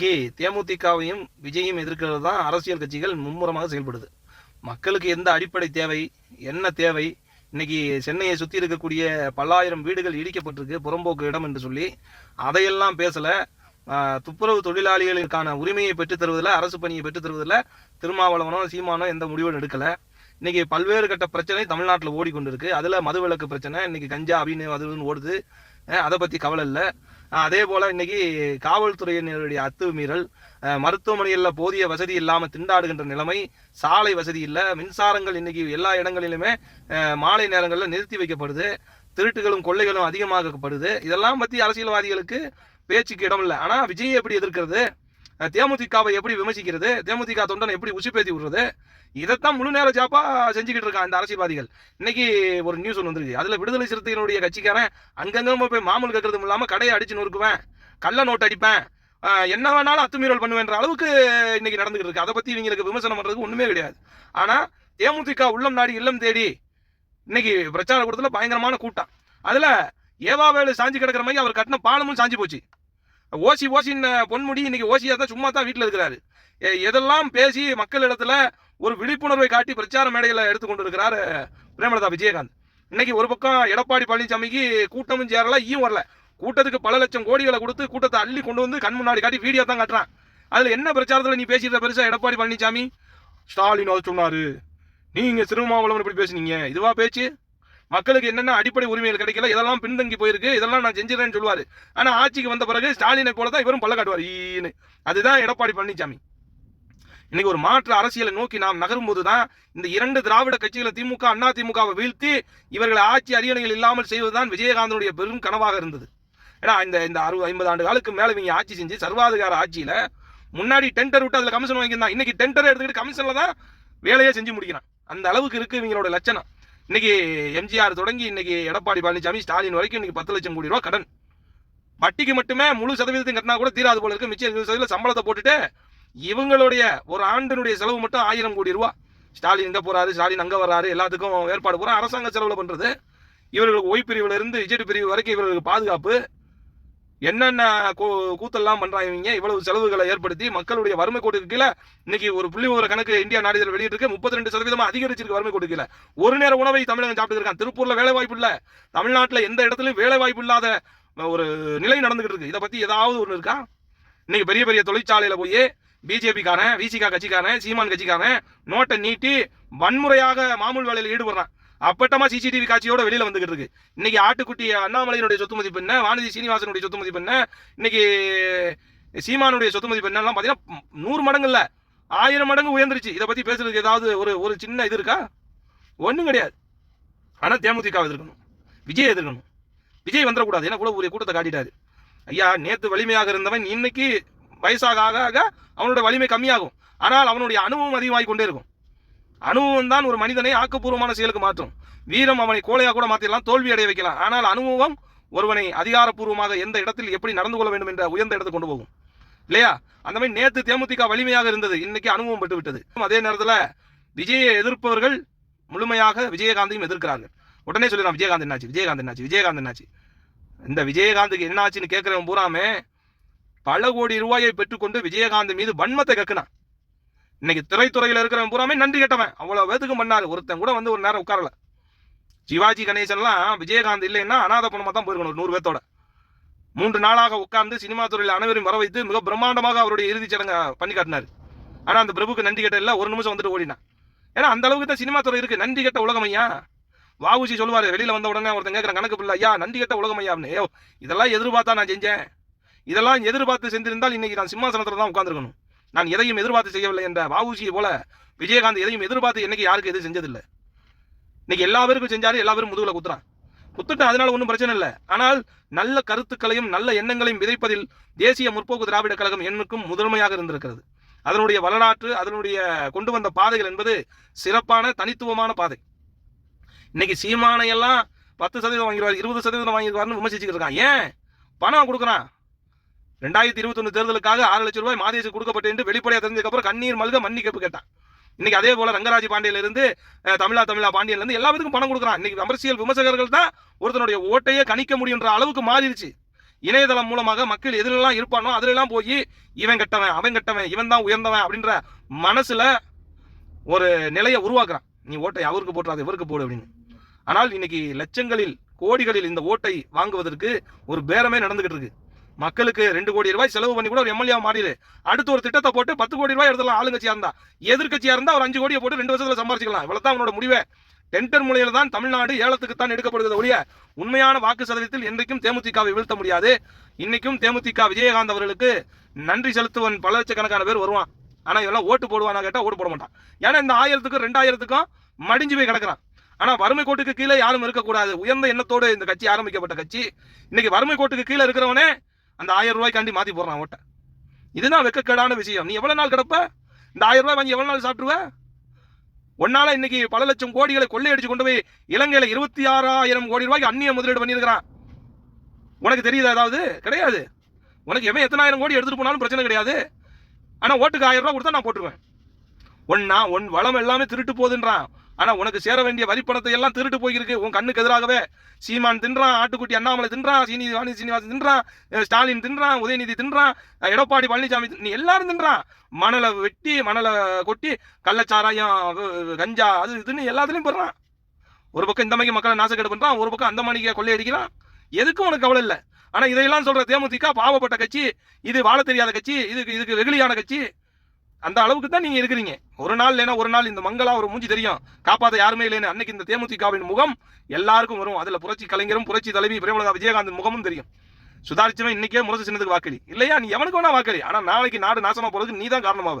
இன்னைக்கு தேமுதிகவையும் விஜயும் எதிர்க்கிறது தான் அரசியல் கட்சிகள் மும்முரமாக செயல்படுது. மக்களுக்கு எந்த அடிப்படை தேவை என்ன தேவை? இன்னைக்கு சென்னையை சுற்றி இருக்கக்கூடிய பல்லாயிரம் வீடுகள் இடிக்கப்பட்டிருக்கு புறம்போக்கு இடம் என்று சொல்லி. அதையெல்லாம் பேசலை. துப்புரவு தொழிலாளிகளுக்கான உரிமையை பெற்றுத் தருவதில் அரசு பணியை பெற்றுத் தருவதில் திருமாவளவனோ சீமானோ எந்த முடிவும் எடுக்கலை. இன்னைக்கு பல்வேறு கட்ட பிரச்சனை தமிழ்நாட்டில் ஓடிக்கொண்டிருக்கு. அதில் மதுவிலக்கு பிரச்சனை இன்னைக்கு கஞ்சா அப்படின்னு அதுன்னு ஓடுது. அதை பற்றி கவலை இல்லை. அதே போல் இன்னைக்கு காவல்துறையினருடைய அத்துமீறல் மருத்துவமனைகளில் போதிய வசதி இல்லாமல் திண்டாடுகின்ற நிலைமை சாலை வசதி இல்லை. மின்சாரங்கள் இன்னைக்கு எல்லா இடங்களிலுமே மாலை நேரங்களில் நிறுத்தி வைக்கப்படுது. திருட்டுகளும் கொள்ளைகளும் அதிகமாக்கப்படுது இதெல்லாம் பற்றி அரசியல்வாதிகளுக்கு பேச்சுக்கு இடம் இல்லை ஆனால் விஜய் எப்படி எதிர்க்கிறது? தேமுதிகாவை எப்படி விமர்சிக்கிறது? தேமுதிக தொண்டனை எப்படி உச்சிப்பேத்தி விடுறது? இதைத்தான் முழு நேர ஜாப்பா செஞ்சுக்கிட்டு இருக்கான் இந்த அரசியல்வாதிகள். இன்னைக்கு ஒரு நியூஸ் ஒன்று வந்திருக்கு. அதுல விடுதலை சிறுத்தைகளுடைய கட்சிக்காரன் அங்கங்கே போய் மாமூல் கேட்கறதும் இல்லாமல் கடையை அடிச்சு நொறுக்குவேன் கள்ள நோட்டு அடிப்பேன் என்ன வேணாலும் அத்துமீறல் பண்ணுவேன்ற அளவுக்கு இன்னைக்கு நடந்துகிட்டு இருக்கு. அதை பத்தி இவங்களுக்கு விமர்சனம் பண்றதுக்கு ஒண்ணுமே கிடையாது. ஆனா தேமுதிக உள்ளம் நாடி இல்லம் தேடி இன்னைக்கு பிரச்சார கூட்டத்தில் பயங்கரமான கூட்டம். அதுல ஏவாவேலு சாஞ்சி கிடக்கிற மாதிரி அவர் கட்டின பாலமும் சாஞ்சி போச்சு. ஓசி ஓசின்னு பொன்முடி இன்னைக்கு ஓசியாக தான் சும்மா தான் வீட்டில் இருக்கிறாரு. எதெல்லாம் பேசி மக்களிடத்துல ஒரு விழிப்புணர்வை காட்டி பிரச்சார மேடையில் எடுத்துக்கொண்டு இருக்கிறார் பிரேமலதா விஜயகாந்த். இன்னைக்கு ஒரு பக்கம் எடப்பாடி பழனிசாமிக்கு கூட்டமும் சேரல ஈயும் வரல. கூட்டத்துக்கு பல லட்சம் கோடிகளை கொடுத்து கூட்டத்தை அள்ளி கொண்டு வந்து கண் முன்னாடி காட்டி வீடியோ தான் காட்டுறான். அதில் என்ன பிரச்சாரத்தில் நீ பேசிடுற பெருசா எடப்பாடி பழனிசாமி ஸ்டாலின் சொன்னார். நீங்கள் நீங்க திருமாவளவன் இப்படி பேசுனீங்க. இதுவா பேச்சு? மக்களுக்கு என்னென்ன அடிப்படை உரிமைகள் கிடைக்கல இதெல்லாம் பின்தங்கி போயிருக்கு இதெல்லாம் நான் செஞ்சிடறேன்னு சொல்லுவார். ஆனால் ஆட்சிக்கு வந்த பிறகு ஸ்டாலினை போல தான் இவரும் பல்ல காட்டுவார். ஈன்னு. அதுதான் எடப்பாடி பழனிசாமி இன்னைக்கு ஒரு மாற்று அரசியலை நோக்கி நாம் நகரும்போது தான் இந்த இரண்டு திராவிட கட்சிகளை திமுக அண்ணா திமுகவை வீழ்த்தி இவர்களை ஆட்சி அரியணைகள் இல்லாமல் செய்வதுதான் விஜயகாந்தனுடைய பெரும் கனவாக இருந்தது. ஏன்னா இந்த இந்த அறுபது ஐம்பது ஆண்டு காலுக்கு மேலே இவங்க ஆட்சி செஞ்சு சர்வாதிகார ஆட்சியில் முன்னாடி டெண்டர் விட்டு அதில் கமிஷன் வாங்கியிருந்தான். இன்னைக்கு டெண்டர் எடுத்துக்கிட்டு கமிஷனில் தான் வேலையை செஞ்சு முடிக்கிறான். அந்த அளவுக்கு இருக்குது இவங்களோட லட்சணம். இன்னைக்கு எம்ஜிஆர் தொடங்கி இன்னைக்கு எடப்பாடி பழனிசாமி ஸ்டாலின் வரைக்கும் இன்னைக்கு பத்து லட்சம் கோடி ரூபா கடன். வட்டிக்கு மட்டுமே முழு சதவீதத்தையும் கட்டினா கூட தீராது போல இருக்கு. மிச்சம் இருபது சதவீதம் சம்பளத்தை போட்டுட்டு இவங்களுடைய ஒரு ஆண்டினுடைய செலவு மட்டும் ஆயிரம் கோடி ரூபா. ஸ்டாலின் இங்கே போறாரு ஸ்டாலின் அங்கே வர்றாரு எல்லாத்துக்கும் ஏற்பாடு பூரா அரசாங்க செலவில் பண்றது. இவர்களுக்கு ஒய் பிரிவுல இருந்து இஜெட் பிரிவு வரைக்கும் இவர்களுக்கு பாதுகாப்பு. என்னென்ன கூ- கூத்தெல்லாம் பண்றாங்க இவங்க இவ்வளவு செலவுகளை ஏற்படுத்தி மக்களுடைய வறுமை கோட்டுக்கு கீழே இன்னைக்கு ஒரு புள்ளி ஒரு கணக்கு இந்தியா நாளிதழ் வெளியிட்டிருக்கு முப்பத்தி ரெண்டு சதவீதமா அதிகரிச்சிருக்கு வறுமை கோட்டுக்கு கீழே. ஒரு நேர உணவை தமிழகம் சாப்பிட்டு இருக்கான் திருப்பூர்ல வேலை வாய்ப்பு இல்ல. தமிழ்நாட்டுல எந்த இடத்துலயும் வேலை வாய்ப்பு இல்லாத ஒரு நிலை நடந்துகிட்டு இருக்கு. இதை பத்தி ஏதாவது ஒண்ணு இருக்கா? இன்னைக்கு பெரிய பெரிய தொழிற்சாலையில போய் பிஜேபிக்காரன் விசிகா கட்சிக்காரன் சீமான் கட்சிக்காரன் நோட்டை நீட்டி வன்முறையாக மாமூல் வேலையில் ஈடுபடுறான். அப்பட்டமா சிசிடிவி காட்சியோட வெளியில வந்துகிட்டு இருக்கு. இன்னைக்கு ஆட்டுக்குட்டி அண்ணாமலையினுடைய சொத்து மதிப்பு என்ன? வானதி சீனிவாசனுடைய சொத்து மதிப்பு என்ன? இன்னைக்கு சீமானுடைய சொத்து மதிப்பு என்னலாம் பாத்தீங்கன்னா நூறு மடங்கு இல்ல ஆயிரம் மடங்கு உயர்ந்துருச்சு. இதை பத்தி பேசுறதுக்கு ஏதாவது ஒரு ஒரு சின்ன இது இருக்கா? ஒன்றும் கிடையாது. ஆனால் தேமுதிக எதிர்க்கணும். விஜய் எதிர்க்கணும். விஜய் வந்துடக்கூடாது. ஏன்னா கூட ஒரு கூட்டத்தை காட்டிட்டாரு. ஐயா நேற்று வலிமையாக இருந்தவன் இன்னைக்கு வயசாக ஆக ஆக அவனோட வலிமை கம்மியாகும். ஆனால் அவனுடைய அனுபவம் அதிகமாகி கொண்டே இருக்கும். அனுபவம் தான் ஒரு மனிதனை ஆக்கப்பூர்வமான செயலுக்கு மாற்றும். வீரம் அவனை கோழையாக கூட மாற்றிடலாம் தோல்வி அடைய வைக்கலாம். ஆனால் அனுபவம் ஒருவனை அதிகாரப்பூர்வமாக எந்த இடத்தில் எப்படி நடந்து கொள்ள வேண்டும் என்ற உயர்ந்த இடத்தை கொண்டு போகும். இல்லையா? அந்த மாதிரி நேற்று தேமுதிக வலிமையாக இருந்தது. இன்னைக்கு அனுபவம் பெற்று விட்டது அதே நேரத்தில் விஜயை எதிர்ப்பவர்கள் முழுமையாக விஜயகாந்தையும் எதிர்க்கிறார்கள். உடனே சொல்லிடுறான் விஜயகாந்த் என்னாச்சு? விஜயகாந்த் என்னாச்சு? விஜயகாந்த் என்னாச்சு? இந்த விஜயகாந்துக்கு என்னாச்சுன்னு கேட்குறவன் பூராமே பல கோடி ரூபாயை பெற்றுக்கொண்டு விஜயகாந்த் மீது வன்மத்தை கக்குனான். இன்னைக்கு திரைத்துறையில இருக்கிறவன் பூராமே நன்றி கேட்டவன். அவ்வளவு வேதுக்கும் பண்ணாரு. ஒருத்தன் கூட வந்து ஒரு நேரம் உட்காரல. சிவாஜி கணேசன்லாம் விஜயகாந்த் இல்லைன்னா அனாத பணமா தான் போயிருக்கணும் ஒரு நூறு பேர்த்தோட. மூன்று நாளாக உட்கார்ந்து சினிமா துறையில் அனைவரும் வர வைத்து மிக பிரம்மாண்டமாக அவருடைய இறுதிச் சடங்கை பண்ணி காட்டினார். ஆனா அந்த பிரபுக்கு நன்றி கேட்ட இல்லை ஒரு நிமிஷம் வந்துட்டு ஓடினான். ஏன்னா அந்த அளவுக்கு தான் சினிமா துறை இருக்கு. நன்றி கேட்ட உலகம் ஐயா. வாவுசி சொல்லுவார் வெளியில வந்த உடனே ஒருத்தன் கேட்குற கணக்கு பிள்ளை ஐயா நன்றி கெட்ட உலகம் ஐயா அப்படின்னு. இதெல்லாம் எதிர்பார்த்தா நான் செஞ்சேன். இதெல்லாம் எதிர்பார்த்து செஞ்சிருந்தால் இன்னைக்கு நான் சிம்மாசனத்தில் தான் உட்காந்துருக்கணும் நான் எதையும் எதிர்பார்த்து செய்யவில்லை என்ற வாவூசியை போல விஜயகாந்த் எதையும் எதிர்பார்த்து என்னைக்கு யாருக்கு எதுவும் செஞ்சதில்லை. இன்னைக்கு எல்லா பேருக்கும் செஞ்சாரு எல்லா பேரும் முதுகுல குத்துறான். குத்துட்டு அதனால ஒன்றும் பிரச்சனை இல்லை. ஆனால் நல்ல கருத்துக்களையும் நல்ல எண்ணங்களையும் விதைப்பதில் தேசிய முற்போக்கு திராவிட கழகம் என்னுக்கும் முதன்மையாக இருந்திருக்கிறது. அதனுடைய வரலாற்று அதனுடைய கொண்டு வந்த பாதைகள் என்பது சிறப்பான தனித்துவமான பாதை. இன்னைக்கு சீமானையெல்லாம் பத்து சதவீதம் வாங்கிடுவார் இருபது சதவீதம் வாங்கிடுவார்னு விமர்சிச்சுக்கிட்டு இருக்கான். ஏன்? பணம் கொடுக்குறான். ரெண்டாயிரத்தி இருபத்தொன்னு தேர்தலுக்காக ஆறு லட்சம் ரூபாய் மாதேஜ் கொடுக்கப்பட்டு என்று வெளிப்படையாக தெரிஞ்சதுக்கு அப்புறம் கண்ணீர் மல்க மன்னிக்கப்பு கேட்டான். இன்னைக்கு அதே போல ரங்கராஜ் பாண்டியில இருந்து தமிழா தமிழா பாண்டியன்லேருந்து எல்லா பேருக்கும் பணம் கொடுக்குறான். இன்னைக்கு அரசியல் விமர்சகர்கள் தான் ஒருத்தனுடைய ஓட்டையே கணிக்க முடியுன்ற அளவுக்கு மாறிடுச்சு. இணையதளம் மூலமாக மக்கள் எதிலெல்லாம் இருப்பானோ அதிலெல்லாம் போய் இவன் கெட்டவன் அவன் கெட்டவன் இவன் தான் உயர்ந்தவன் அப்படின்ற மனசுல ஒரு நிலையை உருவாக்குறான். நீ ஓட்டை அவருக்கு போட்டுறாது இவருக்கு போடு அப்படின்னு. ஆனால் இன்னைக்கு லட்சங்களில் கோடிகளில் இந்த ஓட்டை வாங்குவதற்கு ஒரு பேரமே நடந்துகிட்டு இருக்கு. மக்களுக்கு ரெண்டு கோடி ரூபாய் செலவு பண்ணி கூட ஒரு எம்எல்ஏ மாறிடு. அடுத்து ஒரு திட்டத்தை போட்டு பத்து கோடி ரூபாய் எடுத்துலாம் ஆளுங்கட்சியா இருந்தா. எதிர்கட்சியா இருந்தா ஒரு அஞ்சு கோடியை போட்டு ரெண்டு வருஷத்துல சம்பாரிச்சிக்கலாம். இவ்வளவுதான் அவனோட முடிவே. டெண்டர் முறையில் தான் தமிழ்நாடு ஏலத்துக்கு தான் எடுக்கப்படுகிறது ஒழிய உண்மையான வாக்கு சதவீதத்தில் என்றைக்கும் தேமுதிகவை வீழ்த்த முடியாது. இன்னைக்கும் தேமுதிக விஜயகாந்த் அவர்களுக்கு நன்றி செலுத்துவன் பல லட்சக்கணக்கான பேர் வருவான். ஆனா இதெல்லாம் ஓட்டு போடுவானா கேட்டா ஓட்டு போட மாட்டான். ஏன்னா இந்த ஆயிரத்துக்கும் ரெண்டாயிரத்துக்கும் மடிஞ்சு போய் கிடக்குறான். ஆனா வறுமை கோட்டுக்கு கீழே யாரும் இருக்கக்கூடாது. உயர்ந்த எண்ணத்தோடு இந்த கட்சி ஆரம்பிக்கப்பட்ட கட்சி. இன்னைக்கு வறுமை கோட்டுக்கு கீழே இருக்கிறவனே அந்த ஆயிரம் ரூபாய்க்காண்டி மாத்தி போடுறான் ஓட்டை இதுதான் வெக்கக்கேடான விஷயம். நீ எவ்வளவு நாள் கிடப்ப? இந்த ஆயிரம் ரூபாய் வாங்கி எவ்வளவு நாள் சாப்பிடுவ? ஒன்னால இன்னைக்கு பல லட்சம் கோடிகளை கொள்ளையடிச்சு கொண்டு போய் இலங்கையில இருபத்தி ஆறாயிரம் கோடி ரூபாய்க்கு அந்நிய முதலீடு பண்ணியிருக்கிறான். உனக்கு தெரியுதா ஏதாவது? கிடையாது. உனக்கு எவன் எத்தனாயிரம் கோடி எடுத்துட்டு போனாலும் பிரச்சனை கிடையாது. ஆனா ஓட்டுக்கு ஆயிரம் ரூபாய் கொடுத்தா நான் போட்டுருவேன். ஒன்னா ஒன் வளம் எல்லாமே திருட்டு போகுதுன்றான். ஆனா உனக்கு சேர வேண்டிய வரிப்பணத்தை எல்லாம் திருட்டு போயிருக்கு. உன் கண்ணுக்கு எதிராகவே சீமான் தின்றான் ஆட்டுக்குட்டி அண்ணாமலை தின்றான் சீனிவாணி சீனிவாசன் தின்றான் ஸ்டாலின் தின்றான் உதயநிதி தின்றான் எடப்பாடி பழனிசாமி நீ எல்லாரும் தின்றான். மணலை வெட்டி மணலை கொட்டி கள்ளச்சாராயம் கஞ்சா அது இதுன்னு எல்லாத்துலயும் போடுறான். ஒரு பக்கம் இந்த மாதிரி மக்களை நாசக்கேடு பண்றான் ஒரு பக்கம் அந்த மணிக்கு கொள்ளையடிக்கிறான். எதுக்கும் உனக்கு கவலை இல்லை. ஆனா இதையெல்லாம் சொல்ற தேமுதிக பாவப்பட்ட கட்சி இது வாழ தெரியாத கட்சி இதுக்கு இதுக்கு வெகுளியான கட்சி அந்த அளவுக்கு தான் நீங்க இருக்கிறீங்க. ஒரு நாள் இல்லைன்னா ஒரு நாள் இந்த மங்களா ஒரு மூஞ்சி தெரியும். காப்பாத யாருமே இல்லைன்னு அன்னைக்கு இந்த தேமுதிகவின் முகம் எல்லாருக்கும் வரும். அதுல புரட்சி கலைஞரும் புரட்சி தலைவி பிரேமலதா விஜயகாந்த் முகமும் தெரியும். சுதாரிச்சவன் இன்னைக்கே முரசு சின்னதுக்கு வாக்களி. இல்லையா? நீ எவனுக்கு வேணா வாக்களி. ஆனா நாளைக்கு நாடு நாசமா போறதுக்கு நீ தான் காரணமாவ.